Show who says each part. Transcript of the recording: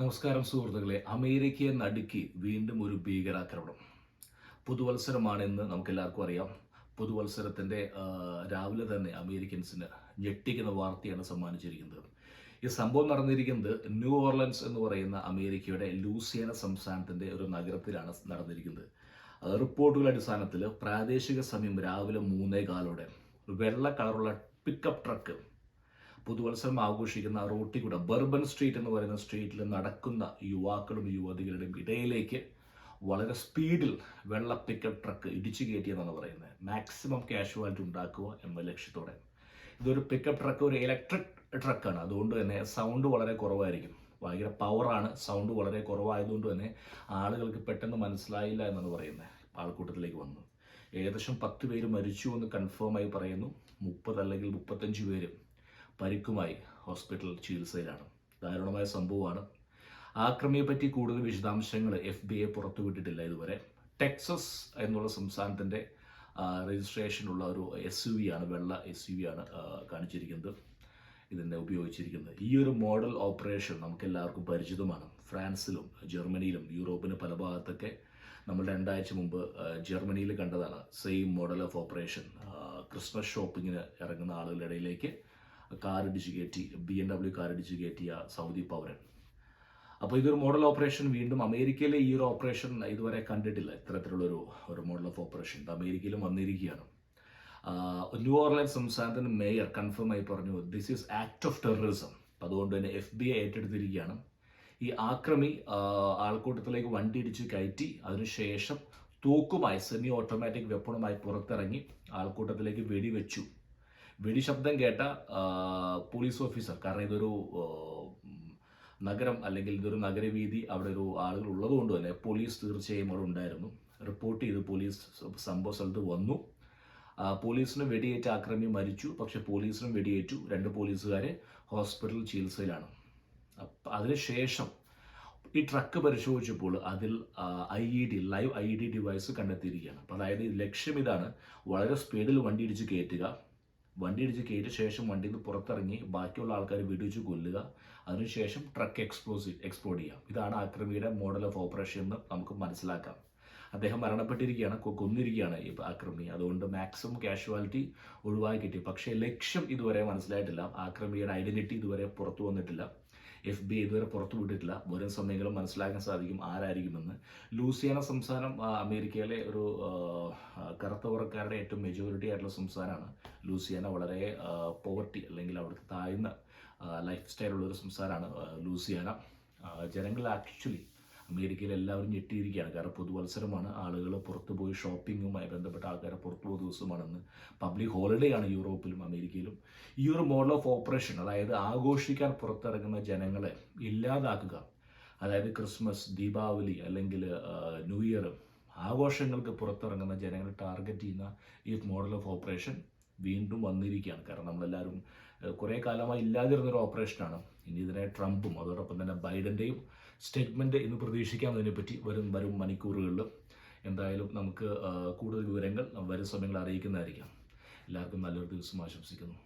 Speaker 1: നമസ്കാരം സുഹൃത്തുക്കളെ. അമേരിക്കയെ നടുക്കി വീണ്ടും ഒരു ഭീകരാക്രമണം. പുതുവത്സരമാണെന്ന് നമുക്ക് എല്ലാവർക്കും അറിയാം. പുതുവത്സരത്തിന്റെ രാവിലെ തന്നെ അമേരിക്കൻസിന് ഞെട്ടിക്കുന്ന വാർത്തയാണ് സമ്മാനിച്ചിരിക്കുന്നത്. ഈ സംഭവം നടന്നിരിക്കുന്നത് ന്യൂ ഓർലൻസ് എന്ന് പറയുന്ന അമേരിക്കയുടെ ലൂസിയാന സംസ്ഥാനത്തിന്റെ ഒരു നഗരത്തിലാണ് നടന്നിരിക്കുന്നത്. റിപ്പോർട്ടുകളുടെ അടിസ്ഥാനത്തിൽ പ്രാദേശിക സമയം രാവിലെ മൂന്നേ കാലോടെ വെള്ള കളറുള്ള പിക്കപ്പ് ട്രക്ക് പുതുവത്സരം ആഘോഷിക്കുന്ന റോട്ടിൽ കൂടെ ബർബൻ സ്ട്രീറ്റ് എന്ന് പറയുന്ന സ്ട്രീറ്റിൽ നടക്കുന്ന യുവാക്കളും യുവതികളുടെയും ഇടയിലേക്ക് വളരെ സ്പീഡിൽ വെള്ള പിക്കപ്പ് ട്രക്ക് ഇടിച്ചു കയറ്റിയെന്നാണ് പറയുന്നത്. മാക്സിമം കാഷ്വാലിറ്റി ഉണ്ടാക്കുക എന്ന ലക്ഷ്യത്തോടെ. ഇതൊരു പിക്കപ്പ് ട്രക്ക് ഒരു ഇലക്ട്രിക് ട്രക്കാണ് അതുകൊണ്ട് തന്നെ സൗണ്ട് വളരെ കുറവായിരിക്കും. ഭയങ്കര പവറാണ് സൗണ്ട് വളരെ കുറവായതുകൊണ്ട് തന്നെ ആളുകൾക്ക് പെട്ടെന്ന് മനസ്സിലായില്ല എന്നാണ് പറയുന്നത്. ആൾക്കൂട്ടത്തിലേക്ക് വന്നു. ഏകദേശം പത്ത് പേര് മരിച്ചു എന്ന് കൺഫേം ആയി പറയുന്നു. മുപ്പത് അല്ലെങ്കിൽ മുപ്പത്തഞ്ച് പേര് പരിക്കുമായി ഹോസ്പിറ്റൽ ചികിത്സയിലാണ്. ദാരുണമായ സംഭവമാണ്. ആക്രമിയെ പറ്റി കൂടുതൽ വിശദാംശങ്ങൾ എഫ് ബി ഐ പുറത്തുവിട്ടിട്ടില്ല ഇതുവരെ. ടെക്സസ് എന്നുള്ള സംസ്ഥാനത്തിന്റെ രജിസ്ട്രേഷനുള്ള ഒരു എസ് യു വി ആണ് വെള്ള എസ് യു വി ആണ് കാണിച്ചിരിക്കുന്നത്. ഇതിനെ ഉപയോഗിച്ചിരിക്കുന്നത്. ഈ ഒരു മോഡൽ ഓപ്പറേഷൻ നമുക്ക് എല്ലാവർക്കും പരിചിതമാണ്. ഫ്രാൻസിലും ജർമ്മനിയിലും യൂറോപ്പിന് പല ഭാഗത്തൊക്കെ നമ്മൾ രണ്ടാഴ്ച മുമ്പ് ജർമ്മനിയിൽ കണ്ടതാണ്. Same model of operation Christmas ഷോപ്പിങ്ങിന് ഇറങ്ങുന്ന ആളുകളുടെ ഇടയിലേക്ക് കാർ ഇടിച്ച് കയറ്റി ബി എം ഡബ്ല്യു കാർ ഇടിച്ച് കയറ്റിയ സൗദി പൗരൻ. അപ്പോൾ ഇതൊരു മോഡൽ ഓപ്പറേഷൻ വീണ്ടും അമേരിക്കയിലെ ഈ ഒരു ഓപ്പറേഷൻ ഇതുവരെ കണ്ടിട്ടില്ല. ഇത്തരത്തിലുള്ളൊരു ഒരു മോഡൽ ഓഫ് ഓപ്പറേഷൻ ഇത് അമേരിക്കയിലും വന്നിരിക്കുകയാണ്. ന്യൂ ഓർലൈൻ സംസ്ഥാനത്തിന് മേയർ കൺഫേം ആയി പറഞ്ഞു this is act of terrorism അതുകൊണ്ട് തന്നെ എഫ് ബി ഐ ഏറ്റെടുത്തിരിക്കുകയാണ്. ഈ ആക്രമി ആൾക്കൂട്ടത്തിലേക്ക് വണ്ടി ഇടിച്ച് കയറ്റി അതിനുശേഷം തൂക്കുമായി സെമി ഓട്ടോമാറ്റിക് വെപ്പണുമായി പുറത്തിറങ്ങി ആൾക്കൂട്ടത്തിലേക്ക് വെടിവെച്ചു. വെടിശബ്ദം കേട്ട പോലീസ് ഓഫീസർ കാരണം ഇതൊരു നഗരം അല്ലെങ്കിൽ ഇതൊരു നഗരവീതി അവിടെ ഒരു ആളുകൾ ഉള്ളതുകൊണ്ട് തന്നെ പോലീസ് തീർച്ചയായും അവിടെ ഉണ്ടായിരുന്നു. റിപ്പോർട്ട് ചെയ്ത് പോലീസ് സംഭവ സ്ഥലത്ത് വന്നു. പോലീസിനും വെടിയേറ്റ് ആക്രമി മരിച്ചു. പക്ഷെ പോലീസിനും വെടിയേറ്റു. രണ്ട് പോലീസുകാരെ ഹോസ്പിറ്റൽ ചികിത്സയിലാണ്. അതിനുശേഷം ഈ ട്രക്ക് പരിശോധിച്ചപ്പോൾ അതിൽ I E D live I E D device കണ്ടെത്തിയിരിക്കുകയാണ്. അപ്പോൾ അതായത് ലക്ഷ്യം ഇതാണ് വളരെ സ്പീഡിൽ വണ്ടി ഇടിച്ച് കയറ്റുക വണ്ടി ഇടിച്ച് കയറ്റിയ ശേഷം വണ്ടിയിൽ നിന്ന് പുറത്തിറങ്ങി ബാക്കിയുള്ള ആൾക്കാർ വെടിവെച്ച് കൊല്ലുക. അതിനുശേഷം ട്രക്ക് എക്സ്പ്ലോസീവ് എക്സ്പ്ലോഡ് ചെയ്യാം. ഇതാണ് ആക്രമിയുടെ മോഡൽ ഓഫ് ഓപ്പറേഷൻ എന്ന് നമുക്ക് മനസ്സിലാക്കാം. അദ്ദേഹം മരണപ്പെട്ടിരിക്കുകയാണ് കൊന്നിരിക്കുകയാണ് ഈ ആക്രമി അതുകൊണ്ട് മാക്സിമം കാഷ്വാലിറ്റി ഒഴിവാക്കി കിട്ടി. പക്ഷേ ലക്ഷ്യം ഇതുവരെ മനസ്സിലായിട്ടില്ല. ആക്രമിയുടെ ഐഡന്റിറ്റി ഇതുവരെ പുറത്തു വന്നിട്ടില്ല. എഫ് ബി ഇതുവരെ പുറത്തു വിട്ടിട്ടില്ല. വരും സമയങ്ങളും മനസ്സിലാക്കാൻ സാധിക്കും ആരായിരിക്കുമെന്ന്. ലൂസിയാന സംസ്ഥാനം അമേരിക്കയിലെ ഒരു കറുത്തവർക്കാരുടെ ഏറ്റവും മെജോറിറ്റി ആയിട്ടുള്ള സംസ്ഥാനമാണ് ലൂസിയാന. വളരെ പോവർട്ടി അല്ലെങ്കിൽ അവിടുത്തെ താഴ്ന്ന ലൈഫ് സ്റ്റൈലുള്ള ഒരു സംസ്ഥാനമാണ് ലൂസിയാന. ജനങ്ങൾ ആക്ച്വലി അമേരിക്കയിൽ എല്ലാവരും ഞെട്ടിയിരിക്കുകയാണ്. കാരണം പുതുവത്സരമാണ്. ആളുകൾ പുറത്തു പോയി ഷോപ്പിങ്ങുമായി ബന്ധപ്പെട്ട ആൾക്കാരെ പുറത്തു പോകുന്ന ദിവസമാണെന്ന്. പബ്ലിക് ഹോളിഡേ ആണ് യൂറോപ്പിലും അമേരിക്കയിലും. ഈ ഒരു മോഡൽ ഓഫ് ഓപ്പറേഷൻ അതായത് ആഘോഷിക്കാൻ പുറത്തിറങ്ങുന്ന ജനങ്ങളെ ഇല്ലാതാക്കുക അതായത് ക്രിസ്മസ് ദീപാവലി അല്ലെങ്കിൽ ന്യൂ ഇയർ ആഘോഷങ്ങൾക്ക് പുറത്തിറങ്ങുന്ന ജനങ്ങളെ ടാർഗറ്റ് ചെയ്യുന്ന ഈ മോഡൽ ഓഫ് ഓപ്പറേഷൻ വീണ്ടും വന്നിരിക്കുകയാണ്. കാരണം നമ്മളെല്ലാവരും കുറെ കാലമായി ഇല്ലാതിരുന്നൊരു ഓപ്പറേഷനാണ്. ഇനി ഇതിനെ ട്രംപും അതോടൊപ്പം തന്നെ ബൈഡന്റെയും സ്റ്റേറ്റ്മെന്റ് ഇന്ന് പ്രതീക്ഷിക്കാം. അതിനെപ്പറ്റി വരും വരും മണിക്കൂറുകളിൽ എന്തായാലും നമുക്ക് കൂടുതൽ വിവരങ്ങൾ വരും സമയങ്ങൾ അറിയിക്കുന്നതായിരിക്കാം. എല്ലാവർക്കും നല്ലൊരു ദിവസം ആശംസിക്കുന്നു.